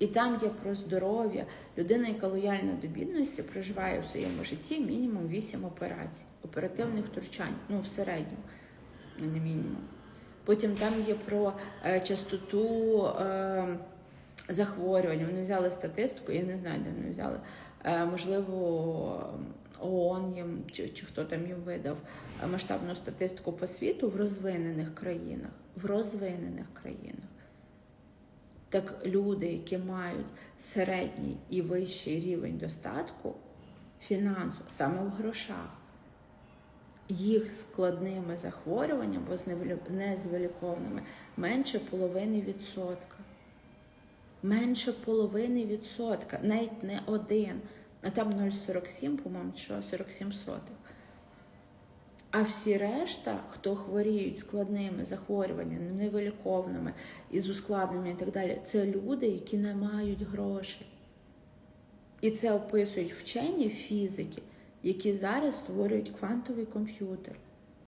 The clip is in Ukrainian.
І там є про здоров'я. Людина, яка лояльна до бідності, проживає в своєму житті мінімум 8 операцій, оперативних втручань, ну в середньому, не мінімум. Потім там є про е, частоту е, захворювань. Вони взяли статистику, я не знаю, де вони взяли. Е, можливо, ООН їм чи, чи хто там їм видав е, масштабну статистику по світу в розвинених країнах. В розвинених країнах. Так люди, які мають середній і вищий рівень достатку фінансово, саме в грошах, їх складними захворюваннями або невилю- менше половини відсотка. Менше половини відсотка, навіть не один. А там 0,47, по-моєму, що 47 сотих. А всі решта, хто хворіють складними захворюваннями, невиліковними, із ускладненнями і так далі, це люди, які не мають грошей. І це описують вчені фізики, які зараз створюють квантовий комп'ютер.